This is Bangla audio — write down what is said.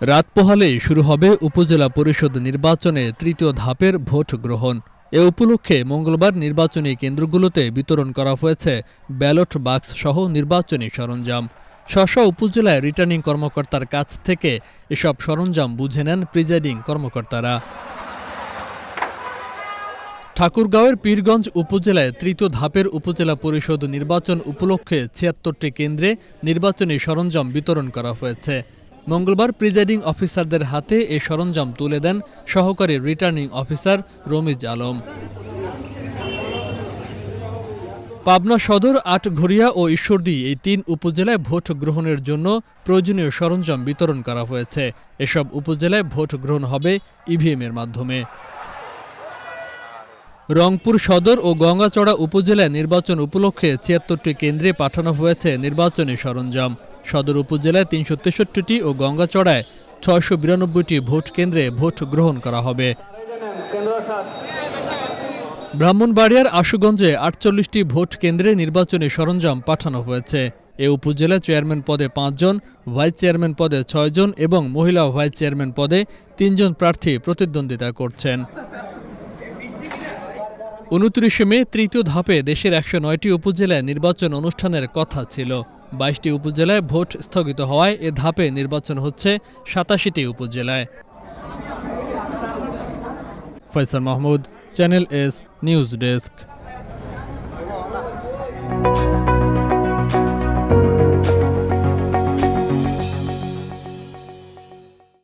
রাত পোহালেই শুরু হবে উপজেলা পরিষদ নির্বাচনে তৃতীয় ধাপের ভোট গ্রহণ। এ উপলক্ষে মঙ্গলবার নির্বাচনী কেন্দ্রগুলোতে বিতরণ করা হয়েছে ব্যালট বাক্স সহ নির্বাচনী সরঞ্জাম। স্ব উপজেলায় রিটার্নিং কর্মকর্তার কাছ থেকে এসব সরঞ্জাম বুঝে নেন প্রিজাইডিং কর্মকর্তারা। ঠাকুরগাঁওয়ের পীরগঞ্জ উপজেলায় তৃতীয় ধাপের উপজেলা পরিষদ নির্বাচন উপলক্ষে ছিয়াত্তরটি কেন্দ্রে নির্বাচনী সরঞ্জাম বিতরণ করা হয়েছে। মঙ্গলবার প্রিজাইডিং অফিসারদের হাতে এ সরঞ্জাম তুলে দেন সহকারী রিটার্নিং অফিসার রমিজ আলম। পাবনা সদর, আটঘরিয়া ও ঈশ্বরদী এই তিন উপজেলায় ভোট গ্রহণের জন্য প্রয়োজনীয় সরঞ্জাম বিতরণ করা হয়েছে। এসব উপজেলায় ভোট গ্রহণ হবে ইভিএম এর মাধ্যমে। রংপুর সদর ও গঙ্গাচড়া উপজেলায় নির্বাচন উপলক্ষে ছিয়াত্তরটি কেন্দ্রে পাঠানো হয়েছে নির্বাচনী সরঞ্জাম। সদর উপজেলায় তিনশো ও গঙ্গাচড়ায় ছয়শো বিরানব্বইটি ভোট কেন্দ্রে ভোট গ্রহণ করা হবে। ব্রাহ্মণবাড়িয়ার আশুগঞ্জে আটচল্লিশটি ভোট কেন্দ্রে নির্বাচনী সরঞ্জাম পাঠানো হয়েছে। এ উপজেলা চেয়ারম্যান পদে পাঁচজন, ভাইস চেয়ারম্যান পদে ছয়জন এবং মহিলা ভাইস চেয়ারম্যান পদে তিনজন প্রার্থী প্রতিদ্বন্দ্বিতা করছেন। উনত্রিশে মে তৃতীয় ধাপে দেশের একশো নয়টি উপজেলায় নির্বাচন অনুষ্ঠানের কথা ছিল। বাইশটি উপজেলায় ভোট স্থগিত হওয়ায় এ ধাপে নির্বাচন হচ্ছে সাতাশিটি উপজেলায়। Faisal Mahmud, channel S, news desk.